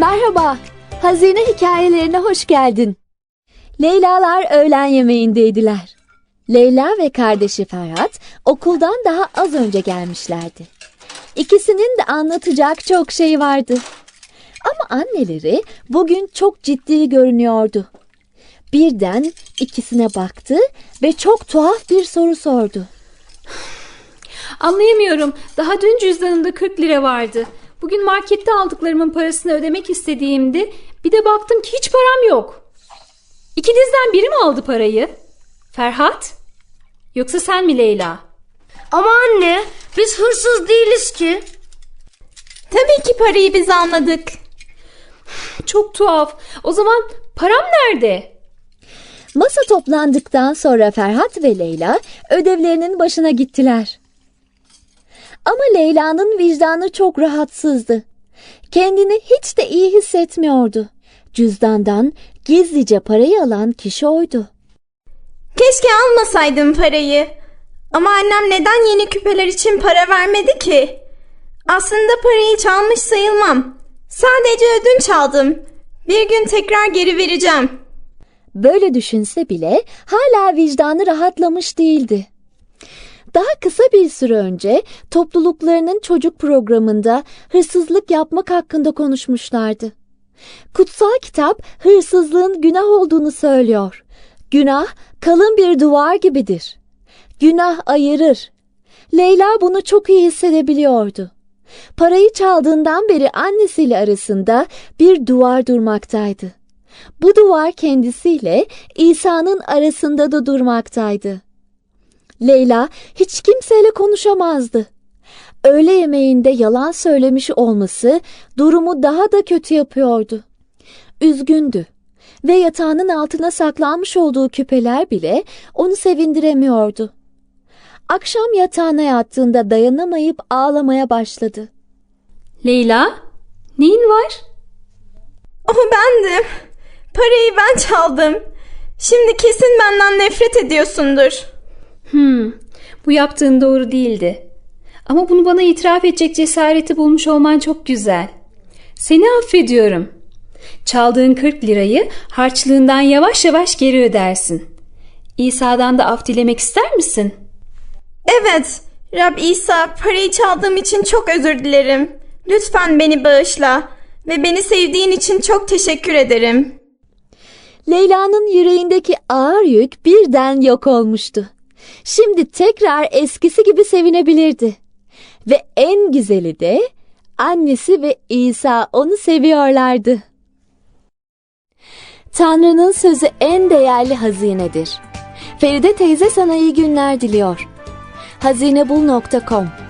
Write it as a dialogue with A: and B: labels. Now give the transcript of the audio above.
A: Merhaba, hazine hikayelerine hoş geldin. Leylalar öğlen yemeğindeydiler. Leyla ve kardeşi Ferhat okuldan daha az önce gelmişlerdi. İkisinin de anlatacak çok şey vardı. Ama anneleri bugün çok ciddi görünüyordu. Birden ikisine baktı ve çok tuhaf bir soru sordu.
B: Anlayamıyorum. Daha dün cüzdanımda 40 lira vardı. Bugün markette aldıklarımın parasını ödemek istediğimde bir de baktım ki hiç param yok. İkinizden biri mi aldı parayı? Ferhat? Yoksa sen mi Leyla?
C: Ama anne biz hırsız değiliz ki.
B: Tabii ki parayı biz almadık. Çok tuhaf. O zaman param nerede?
A: Masa toplandıktan sonra Ferhat ve Leyla ödevlerinin başına gittiler. Ama Leyla'nın vicdanı çok rahatsızdı. Kendini hiç de iyi hissetmiyordu. Cüzdandan gizlice parayı alan kişi oydu.
C: Keşke almasaydım parayı. Ama annem neden yeni küpeler için para vermedi ki? Aslında parayı çalmış sayılmam. Sadece ödünç aldım. Bir gün tekrar geri vereceğim.
A: Böyle düşünse bile hala vicdanı rahatlamış değildi. Daha kısa bir süre önce topluluklarının çocuk programında hırsızlık yapmak hakkında konuşmuşlardı. Kutsal kitap hırsızlığın günah olduğunu söylüyor. Günah kalın bir duvar gibidir. Günah ayırır. Leyla bunu çok iyi hissedebiliyordu. Parayı çaldığından beri annesiyle arasında bir duvar durmaktaydı. Bu duvar kendisiyle İsa'nın arasında da durmaktaydı. Leyla hiç kimseyle konuşamazdı. Öğle yemeğinde yalan söylemiş olması durumu daha da kötü yapıyordu. Üzgündü ve yatağının altına saklanmış olduğu küpeler bile onu sevindiremiyordu. Akşam yatağına yattığında dayanamayıp ağlamaya başladı.
B: Leyla? Neyin var?
C: O bendim. Parayı ben çaldım. Şimdi kesin benden nefret ediyorsundur.
B: Hmm, bu yaptığın doğru değildi. Ama bunu bana itiraf edecek cesareti bulmuş olman çok güzel. Seni affediyorum. Çaldığın 40 lirayı harçlığından yavaş yavaş geri ödersin. İsa'dan da af dilemek ister misin?
C: Evet, Rab İsa parayı çaldığım için çok özür dilerim. Lütfen beni bağışla ve beni sevdiğin için çok teşekkür ederim.
A: Leyla'nın yüreğindeki ağır yük birden yok olmuştu. Şimdi tekrar eskisi gibi sevinebilirdi. Ve en güzeli de annesi ve İsa onu seviyorlardı. Tanrı'nın sözü en değerli hazinedir. Feride teyze sana iyi günler diliyor. hazinebul.com